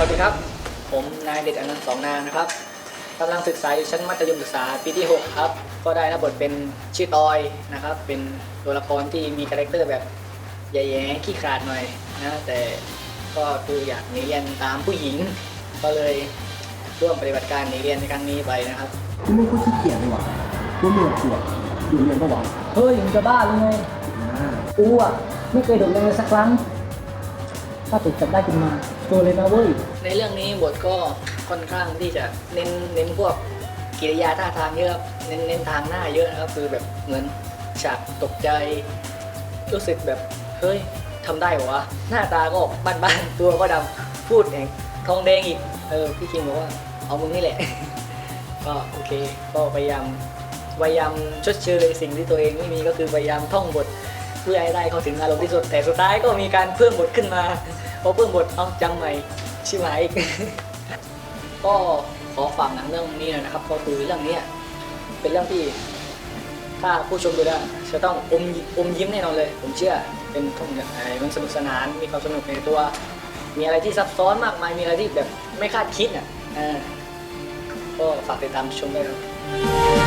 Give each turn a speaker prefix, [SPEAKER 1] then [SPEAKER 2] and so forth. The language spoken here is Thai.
[SPEAKER 1] วัสดีครับ ผมนายเด็ดอนันต์สองนางนะครับกำลังศึกษาอยู่ชั้นมัธยมศึกษาปีที่ 6 ครับ ก็ได้รับบทเป็นชื่อตอยนะครับ เป็นตัวละครที่มีคาแรคเตอร์แบบแย่ๆขี้ขลาดหน่อยนะแต่ก็คืออยากหนีเรียนตามผู้หญิง ก็เลยร่วมปฏิบัติการหนีเรียนในครั้งนี้ไปนะครับ
[SPEAKER 2] กูไม่ค่อยขี้เกียจเลยว่ะกูเหนื่อยปวดอยู่เรียนก็หวัง
[SPEAKER 3] เฮ้ยมึงจะบ้าหรือไงกูอะไม่เคยโดดเรียนเลยสักครั้ง ถ้าถูกจับได้ขึ้นมาโดนเลยนะเว้ย
[SPEAKER 1] ในเรื่องนี้บทก็ค่อนข้างที่จะเน้นเน้นพวกกิริยาท่าทางเยอะครับเน้นเน้นทางหน้าเยอะนะครับคือแบบเหมือนฉากตกใจ รู้สึกแบบเฮ้ยทำได้เหรอวะหน้าตาก็บ้านๆตัวก็ดำพูดเองทองแดงอีกเออพี่คิงบอกว่าเอามึงนี่แหละ ก็โอเค ก็พยายามพยายามชดเชยสิ่งที่ตัวเองไม่มีก็คือพยายามท่องบท พื่อให้ได้เข้าถึงอารมณ์ที่สุด แต่สุดท้ายก็มีการเพิ่มบทขึ้นมาพอเพิ่มบทเอาจังใหม่ชิบหายอีกก็ขอฝากหนังเรื่องนี้หน่อยนะครับก็คือเรื่องนี้เป็นเรื่องที่ถ้าผู้ชมดูแล้วจะต้องอมอมยิ้มแน่นอนเลย ผมเชื่อเป็นท่องไอ้มันสนุกสนานมีความสนุกในตัว มีอะไรที่ซับซ้อนมากมายมีอะไรที่แบบไม่คาดคิดอะอ่าก็ฝากติดตามชมได้ครับ